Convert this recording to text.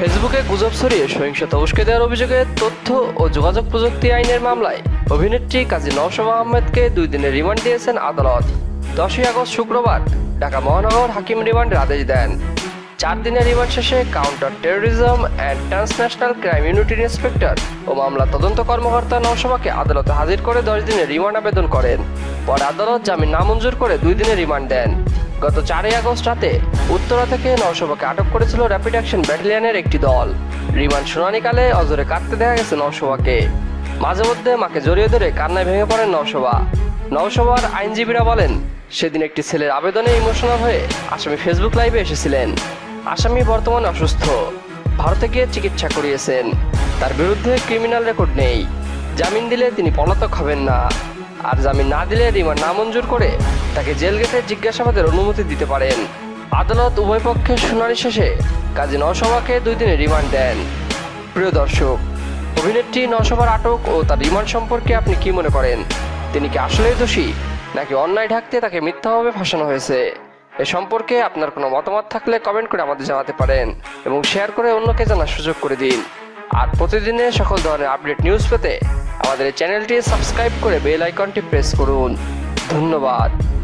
ফেসবুকে গুজব ছড়িয়ে সহিংসতা উস্কে দেওয়ার অভিযোগে তথ্য ও যোগাযোগ প্রযুক্তি আইনের মামলায় অভিনেত্রী কাজী নওশবা আহমেদকে দুই দিনের রিমান্ড দিয়েছেন আদালত। দশই আগস্ট শুক্রবার ঢাকা মহানগর হাকিম রিমান্ডের আদেশ দেন। চার দিনের রিমান্ড শেষে counter terrorism and transnational crime ইউনিটির inspector ও মামলা তদন্ত কর্মকর্তা নওশবাকে আদালতে হাজির করে দশ দিনের রিমান্ড আবেদন করেন। পরে আদালত জামিন নামঞ্জুর করে দুই দিনের রিমান্ড দেন। গত চারই আগস্ট রাতে উত্তরা থেকে নওশবাকে আটক করেছিল র্যাপিড অ্যাকশন ব্যাটালিয়নের একটি দল। রিমান্ড শুনানিকালে অজরে কাটতে দেখা গেছে নওশবাকে। মাঝে মধ্যে মাকে জড়িয়ে ধরে কান্নায় ভেঙে পড়েন নওশবা। নওশবার আইনজীবীরা বলেন, সেদিন একটি ছেলের আবেদনে ইমোশনাল হয়ে আসামি ফেসবুক লাইভে এসেছিলেন। আসামি বর্তমানে অসুস্থ। ভারতে গিয়ে চিকিৎসা করিয়েছেন। তার বিরুদ্ধে ক্রিমিনাল রেকর্ড নেই। জামিন দিলে তিনি পলাতক হবেন না। আর জামিন না দিলে রিমান্ড নামঞ্জুর করে তাকে জেল গেটে জিজ্ঞাসাবাদের অনুমতি দিতে পারেন। আদালত উভয় পক্ষের শুনানি শেষে কাজী নসভাকে দুই দিনের রিমান্ড দেন। প্রিয় দর্শক, অভিনেত্রী নসভার আটক ও তার রিমান্ড সম্পর্কে আপনি কি মনে করেন? তিনি কি আসলেই দোষী, নাকি অন্যায় ঢাকতে তাকে মিথ্যাভাবে ফাঁসানো হয়েছে? এ সম্পর্কে আপনার কোনো মতামত থাকলে কমেন্ট করে আমাদের জানাতে পারেন এবং শেয়ার করে অন্যকে জানার সুযোগ করে দিন। আর প্রতিদিনের সকল ধরনের আপডেট নিউজ পেতে আমাদের চ্যানেলটি সাবস্ক্রাইব করে বেল আইকনটি প্রেস করুন। ধন্যবাদ।